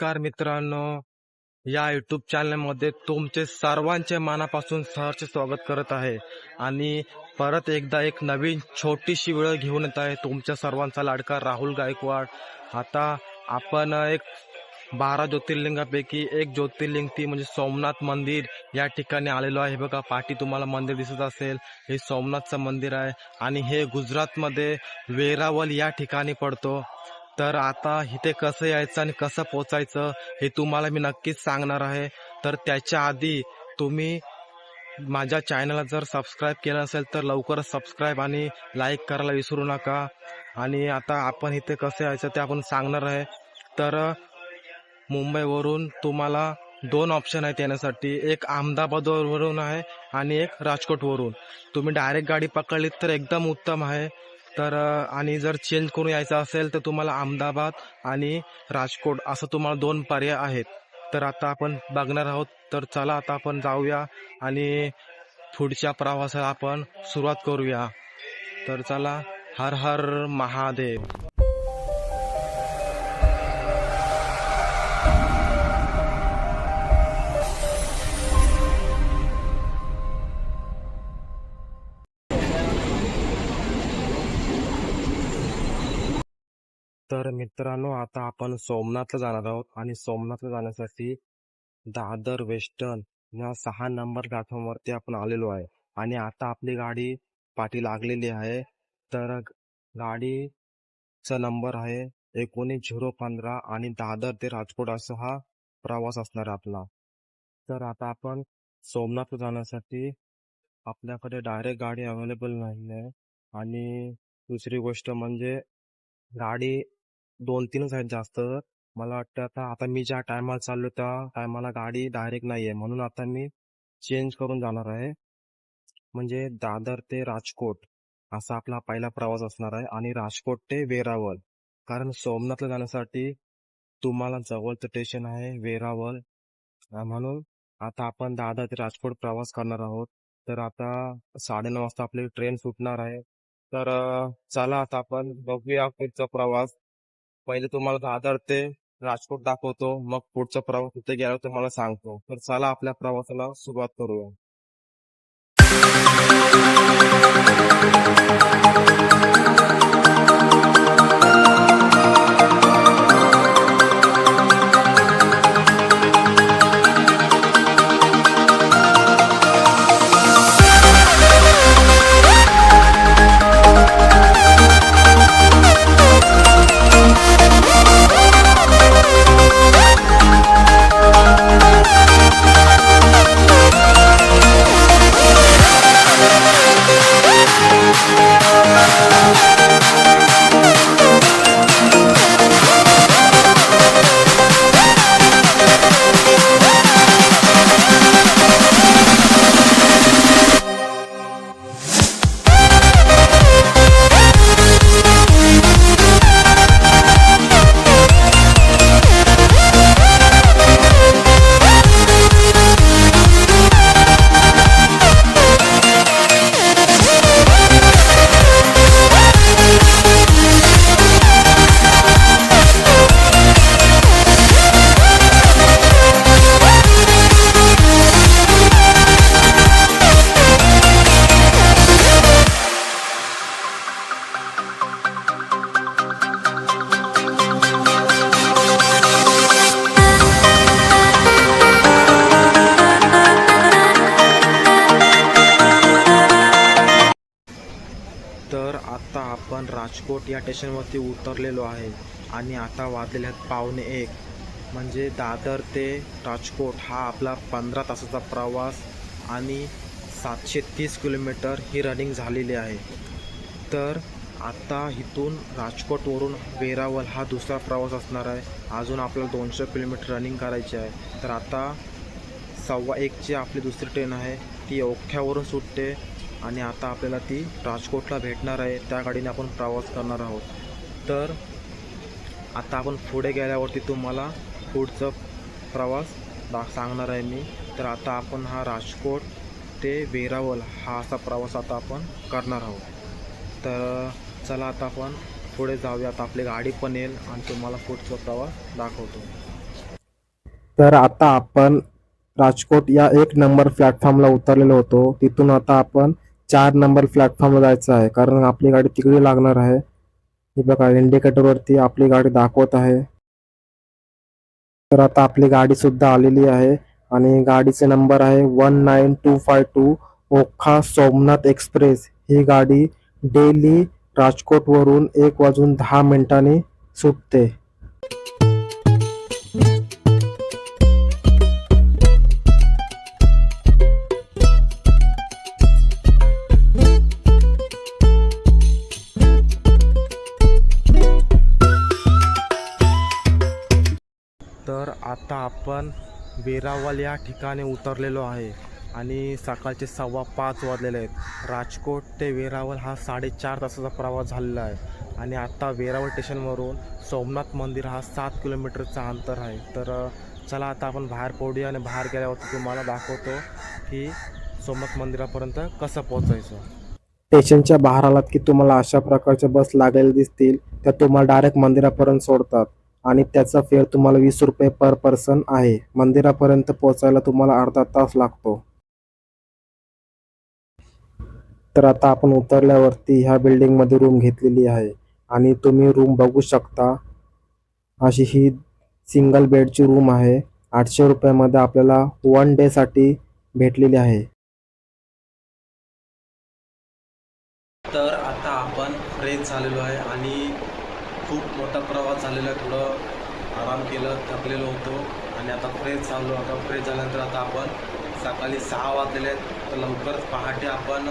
नमस्कार मित्रांनो. या युट्यूब चॅनलमध्ये तुमचे सर्वांचे मनापासून सहर्ष स्वागत करत आहे. आणि परत एकदा एक नवीन छोटीशी वेळ घेऊन येत आहे तुमच्या सर्वांचा लाडका राहुल गायकवाड. आता आपण एक बारा ज्योतिर्लिंगापैकी एक ज्योतिर्लिंग ती म्हणजे सोमनाथ मंदिर या ठिकाणी आलेलो आहे. बघा पाठी तुम्हाला मंदिर दिसत असेल. हे सोमनाथचं मंदिर आहे. आणि हे गुजरातमध्ये वेरावल या ठिकाणी पडतो. तर आता इथे कसं यायचं आणि कसं पोचायचं हे तुम्हाला मी नक्कीच सांगणार आहे. तर त्याच्या आधी तुम्ही माझ्या चॅनलला जर सबस्क्राईब केलं असेल तर लवकरच सबस्क्राईब आणि लाईक करायला विसरू नका. आणि आता आपण इथे कसं यायचं ते आपण सांगणार आहे. तर मुंबईवरून तुम्हाला दोन ऑप्शन आहेत येण्यासाठी. एक अहमदाबादवरून आहे आणि एक राजकोटवरून. तुम्ही डायरेक्ट गाडी पकडलीत तर एकदम उत्तम आहे. तर आणि जर चेंज करून यायचं असेल तर तुम्हाला अहमदाबाद आणि राजकोट असं तुम्हाला दोन पर्याय आहेत. तर आता आपण बघणार आहोत. तर चला आता आपण जाऊया आणि पुढच्या प्रवासाला आपण सुरुवात करूया. तर चला हर हर महादेव. मित्रांनो आता आपण सोमनाथला जाणार आहोत आणि सोमनाथला जाण्यासाठी दादर वेस्टर्न या सहा नंबर प्लॅटफॉर्मवरती आपण आलेलो आहे. आणि आता आपली गाडी पाठी लागलेली आहे. तर गाडीचा नंबर आहे एकोणीस झिरो पंधरा आणि दादर ते राजकोट असा हा प्रवास असणार आहे आपला. तर आता आपण सोमनाथला जाण्यासाठी आपल्याकडे डायरेक्ट गाडी अवेलेबल नाही आहे आणि दुसरी गोष्ट म्हणजे गाडी दोन तीनच आहेत जास्त. मला वाटतं आता आता मी ज्या टायमाला चाललो त्या टायमाला गाडी डायरेक्ट नाही आहे म्हणून आता मी चेंज करून जाणार आहे. म्हणजे दादर ते राजकोट असा आपला पहिला प्रवास असणार आहे आणि राजकोट ते वेरावल कारण सोमनाथला जाण्यासाठी तुम्हाला जवळचं स्टेशन आहे वेरावल म्हणून आता आपण दादर ते राजकोट प्रवास करणार आहोत. तर आता साडेनऊ वाजता आपली ट्रेन सुटणार आहे. तर चला आता आपण बघूया पुढचा प्रवास. पहिले तुम्हाला दादर ते राजकोट दाखवतो मग पुढचा प्रवास तिथे गेल्यावर तुम्हाला सांगतो. तर चला आपल्या प्रवासाला सुरुवात करूया. स्टेशनवरती उतरलेलो आहे. आणि आता वाजलेले आहेत पावणे एक. म्हणजे दादर ते राजकोट हा आपला पंधरा तासाचा प्रवास आणि सातशे तीस किलोमीटर ही रनिंग झालेली आहे. तर आता इथून राजकोटवरून वेरावल हा दुसरा प्रवास असणार आहे. अजून आपल्याला दोनशे किलोमीटर रनिंग करायची आहे. तर आता सव्वा एकची आपली दुसरी ट्रेन आहे. ती ओख्यावरून सुटते. आणि आता आपल्याला ती राजकोटला भेटणार आहे. त्या गाडीने आपण प्रवास करणार आहोत. तर आता आपण पुढे गेल्यावरती तुम्हाला पुढचं प्रवास दा सांगणार आहे मी. तर आता आपण हा राजकोट ते वेरावल हा असा प्रवास आता आपण करणार आहोत. तर चला आता आपण पुढे जाऊया आता आपली गाडी पण येईल आणि तुम्हाला पुढचा प्रवास दाखवतो. तर आता आपण राजकोट या एक नंबर प्लॅटफॉर्मला उतरलेलो होतो. तिथून आता आपण चार नंबर प्लॅटफॉर्मला जायचं आहे. कारण आपली गाडी तिकडे लागणार आहे. हे बघा इंडिकेटरवरती आपली गाडी दाखवत आहे. तर आता आपली गाडी सुद्धा आलेली आहे. आणि गाडीचे नंबर आहे one nine two five two Okha Somnath express. ही गाडी डेली राजकोटवरून एक वाजून दहा मिनिटांनी सुटते. वेरावल या ठिकाणी उतरलेलो आहे आणि सकाळचे सव्वा पाच वाजलेले आहेत. राजकोट ते वेरावल हा साडेचार तासाचा प्रवास झालेला आहे आणि आता वेरावल स्टेशनवरून सोमनाथ मंदिर हा सात किलोमीटरचा अंतर आहे. तर चला आता आपण बाहेर पडूया आणि बाहेर गेल्यावरती तुम्हाला दाखवतो की सोमनाथ मंदिरापर्यंत कसं पोहोचायचं. स्टेशनच्या बाहेर आलात की तुम्हाला अशा प्रकारच्या बस लागलेल्या दिसतील त्या तुम्हाला डायरेक्ट मंदिरापर्यंत सोडतात. आणि त्याचा फेअर तुम्हाला वीस रुपये पर पर्सन आहे. मंदिरापर्यंत पोहोचायला तुम्हाला अर्धा तास लागतो. तर आता आपण उतरल्यावरती ह्या बिल्डिंगमध्ये रूम घेतलेली आहे. आणि तुम्ही रूम बघू शकता. अशी ही सिंगल बेडची रूम आहे. आठशे रुपयामध्ये आपल्याला वन डे साठी भेटलेली आहे. तर आता आपण फ्रेश झालेलो आहे आणि खूप मोठा प्रवास झालेला आहे. थोडं आराम केलं थकलेलो होतो. आणि आता फ्रेश झालो. आता फ्रेश झाल्यानंतर आता आपण सकाळी सहा वाजलेले आहेत. तर लवकरच पहाटे आपण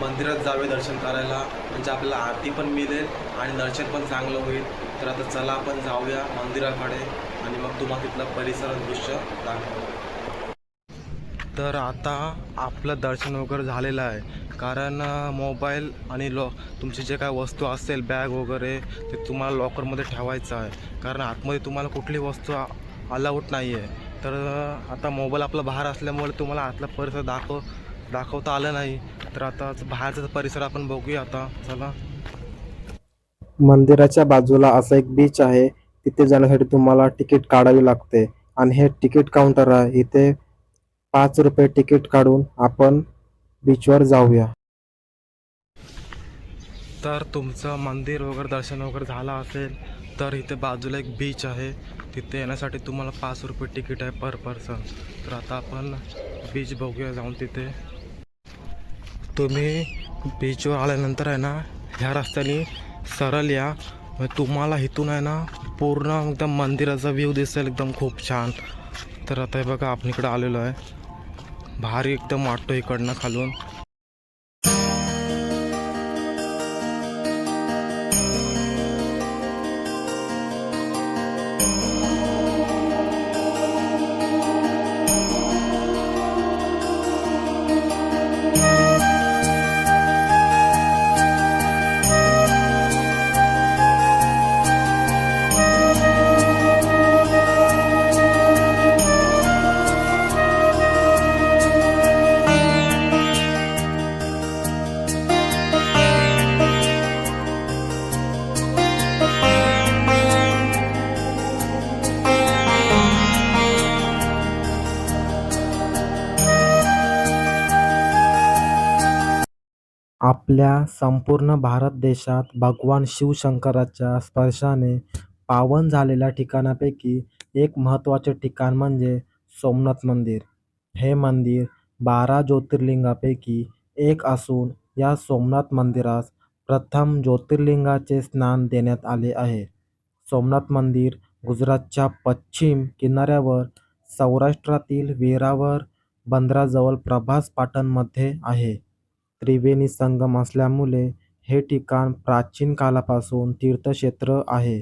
मंदिरात जावे दर्शन करायला. म्हणजे आपल्याला आरती पण मिळेल आणि दर्शन पण चांगलं होईल. तर आता चला आपण जाऊया मंदिराकडे. आणि मग तुम्हाला तिथलं परिसर दृश्य दाखवू. तर आता आपलं दर्शन वगैरे झालेलं आहे. कारण मोबाईल आणि लॉ तुमची जे काय वस्तू असेल बॅग वगैरे ते तुम्हाला लॉकरमध्ये ठेवायचं आहे. कारण आतमध्ये तुम्हाला कुठली वस्तू अलाउड नाही आहे तर आता मोबाईल आपला बाहेर असल्यामुळे तुम्हाला आतला परिसर दाखव दाखवता आलं नाही. तर आता बाहेरचा परिसर आपण बघूया आता. चला. मंदिराच्या बाजूला असा एक बीच आहे. तिथे जाण्यासाठी तुम्हाला तिकीट काढावी लागते. आणि हे तिकीट काउंटर आहे. इथे पाच रुपये तिकीट काढून आपण बीचवर जाऊया. तर तुमचं मंदिर वगैरे दर्शन वगैरे झालं असेल तर इथे बाजूला एक बीच आहे. तिथे येण्यासाठी तुम्हाला पाच रुपये तिकीट आहे पर पर्सन तर आता आपण बीच बघूया जाऊन तिथे. तुम्ही बीचवर आल्यानंतर आहे ना ह्या रस्त्याने सरळ या. मग तुम्हाला इथून आहे ना पूर्ण एकदम मंदिराचा व्ह्यू दिसेल एकदम खूप छान. तर आता हे बघा आपण इकडं आलेलो आहे. भारी एकदम वाटतो इकडनं खालून. आपल्या संपूर्ण भारत देशात भगवान शिवशंकराच्या स्पर्शाने पावन झालेल्या ठिकाणापैकी एक महत्त्वाचे ठिकाण म्हणजे सोमनाथ मंदिर. हे मंदिर बारा ज्योतिर्लिंगापैकी एक असून या सोमनाथ मंदिरास प्रथम ज्योतिर्लिंगाचे स्नान देण्यात आले आहे. सोमनाथ मंदिर गुजरातच्या पश्चिम किनाऱ्यावर सौराष्ट्रातील वेरावळ बंदराजवळ प्रभास पाटणमध्ये आहे. त्रिवेणी संगम असल्यामुळे हे ठिकाण प्राचीन कालापासून तीर्थक्षेत्र आहे.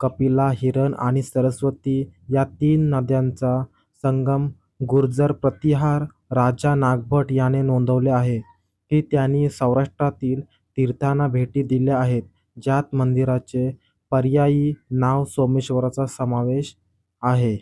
कपिला हिरण आणि सरस्वती या तीन नद्यांचा संगम गुर्जर प्रतिहार राजा नागभट याने नोंदवले आहे. की त्यांनी सौराष्ट्रातील तीर्थांना भेटी दिल्या आहेत ज्यात मंदिराचे पर्यायी नाव सोमेश्वराचा समावेश आहे.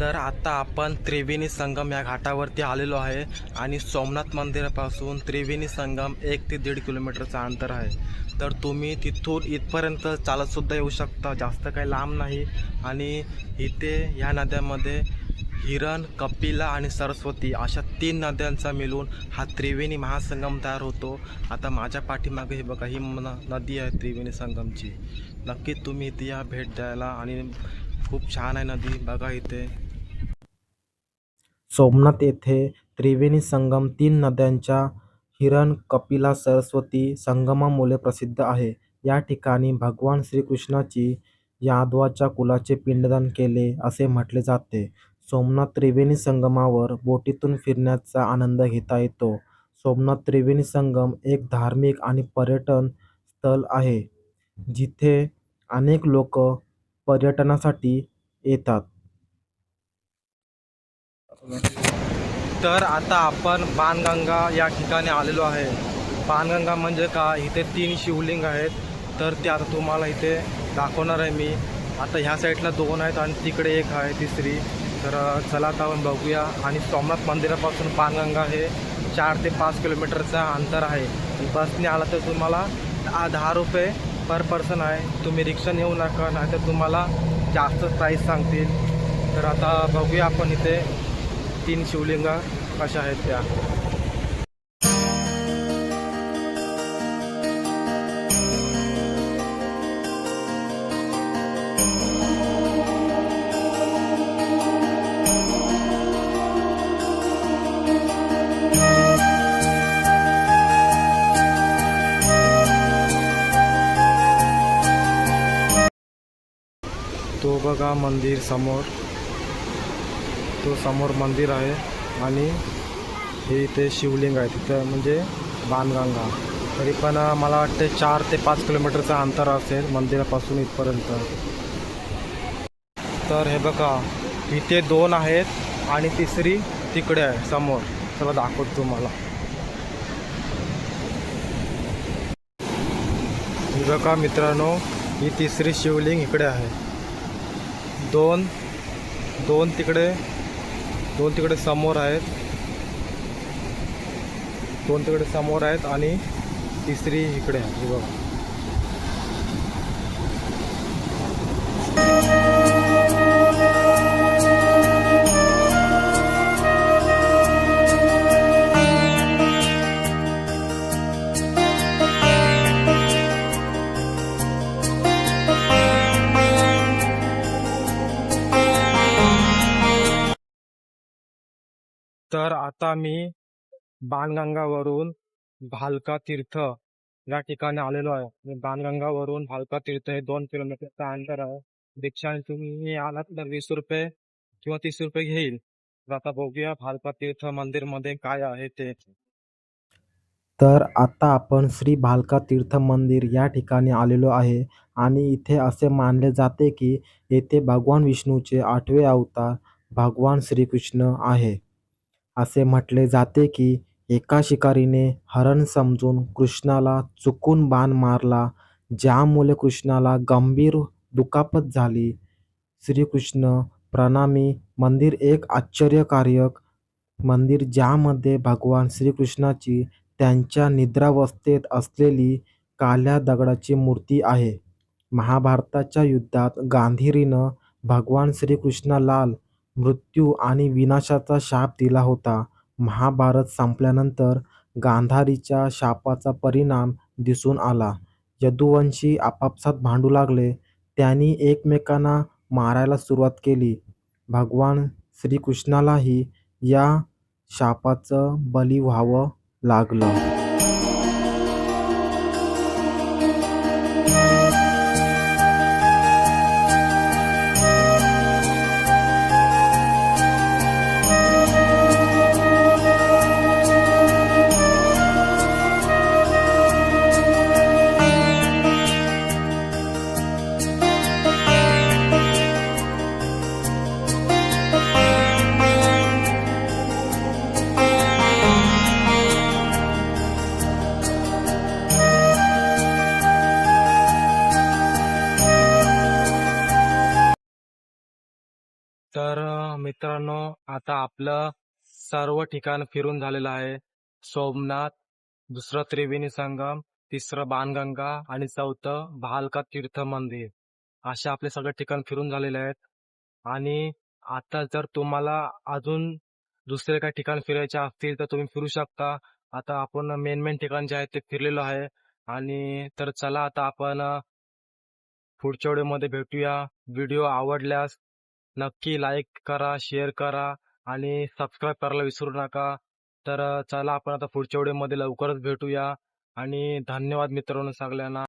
तर आता आपण त्रिवेणी संगम या घाटावरती आलेलो आहे आणि सोमनाथ मंदिरापासून त्रिवेणी संगम एक ते दीड किलोमीटरचं अंतर आहे. तर तुम्ही तिथून इथपर्यंत चालतसुद्धा येऊ शकता जास्त काही लांब नाही. आणि इथे ह्या नद्यामध्ये हिरण कपिला आणि सरस्वती अशा तीन नद्यांचा मिळून हा त्रिवेणी महासंगम तयार होतो. आता माझ्या पाठीमागे हे बघा ही न- नदी आहे त्रिवेणी संगमची. नक्की तुम्ही इथे या भेट द्यायला. आणि खूप छान आहे नदी बघा इथे. सोमनाथ येथे त्रिवेणी संगम तीन नद्यांच्या हिरण कपिला सरस्वती संगमामुळे प्रसिद्ध आहे. या ठिकाणी भगवान श्रीकृष्णाची यादवाच्या कुलाचे पिंडदान केले असे म्हटले जाते. सोमनाथ त्रिवेणी संगमावर बोटीतून फिरण्याचा आनंद घेता येतो. सोमनाथ त्रिवेणी संगम एक धार्मिक आणि पर्यटन स्थळ आहे जिथे अनेक लोक पर्यटनासाठी येतात. तर आता आपण बाणगंगा या ठिकाणी आलेलो आहे. बाणगंगा म्हणजे का? इथे तीन शिवलिंग आहेत. तर ते आता तुम्हाला इथे दाखवणार आहे मी. आता ह्या साईडला दोन आहेत आणि तिकडे एक आहे तिसरी. तर चला आता आपण बघूया. आणि सोमनाथ मंदिरापासून बाणगंगा हे चार ते पाच किलोमीटरचं अंतर आहे. बसने आला तर तुम्हाला दहा दहा रुपये पर पर्सन आहे. तुम्ही रिक्षा नेऊ नका नाही तर तुम्हाला जास्त प्राईस सांगतील. तर आता बघूया आपण इथे. तीन शिवलिंगा कशा आहेत त्या. तो बघा मंदिर समोर. तो समोर मंदिर आहे आणि हे इथे शिवलिंग आहे. तिथं म्हणजे बाणगंगा. तरी पण मला वाटते चार ते पाच किलोमीटरचं अंतर असेल मंदिरापासून इथपर्यंत. तर हे बघा इथे दोन आहेत आणि तिसरी तिकडे आहे समोर. चला दाखवतो तुम्हाला. हे बघा मित्रांनो ही तिसरी शिवलिंग इकडे आहे. दोन दोन तिकडे दोन तिकडे समोर आहेत. दोन तिकडे समोर आहेत आणि तिसरी इकडे आहे. बघा. आता मी बाणगंगावरून भालका तीर्थ या ठिकाणी आलेलो आहे. बाणगंगावरून भालका तीर्थ हे दोन किलोमीटरचं अंतर आहे. रिक्षाने तुम्ही आलात तर वीस रुपये किंवा तीस रुपये घेईल. तर आता बघूया भालका तीर्थ मंदिरमध्ये काय आहे ते. तर आता आपण श्री भालका तीर्थ मंदिर या ठिकाणी आलेलो आहे आणि इथे असे मानले जाते की येथे भगवान विष्णूचे आठवे अवतार भगवान श्रीकृष्ण आहे. असे म्हटले जाते की एका शिकारीने हरण समजून कृष्णाला चुकून बाण मारला ज्यामुळे कृष्णाला गंभीर दुखापत झाली. श्रीकृष्ण प्रणामी मंदिर एक आश्चर्यकारक मंदिर ज्यामध्ये भगवान श्रीकृष्णाची त्यांच्या निद्रावस्थेत असलेली काल्या दगडाची मूर्ती आहे. महाभारताच्या युद्धात गांधीरीनं भगवान श्रीकृष्णाला मृत्यू आणि विनाशाचा शाप दिला होता. महाभारत संपल्यानंतर गांधारीच्या शापाचा परिणाम दिसून आला. यदुवंशी आपापसात भांडू लागले. त्यांनी एकमेकांना मारायला सुरुवात केली. भगवान श्रीकृष्णालाही या शापाचं बली व्हावं लागलं. मित्रांनो आता आपलं सर्व ठिकाण फिरून झालेलं आहे. सोमनाथ दुसरं त्रिवेणी संगम तिसरं बाणगंगा आणि चौथं भालका तीर्थ मंदिर. असे आपले सगळे ठिकाण फिरून झालेले आहेत. आणि आता जर तुम्हाला अजून दुसरे काही ठिकाण फिरायचे असतील तर तुम्ही फिरू शकता. आता आपण मेन मेन ठिकाण जे आहेत ते फिरलेलो आहे. आणि तर चला आता आपण पुढच्या व्हिडिओमध्ये भेटूया. व्हिडिओ आवडल्यास नक्की लाईक करा शेअर करा आणि सबस्क्राईब करायला विसरू नका. तर चला आपण आता पुढच्या व्हिडिओमध्ये लवकरच भेटूया. आणि धन्यवाद मित्रांनो सगळ्यांना.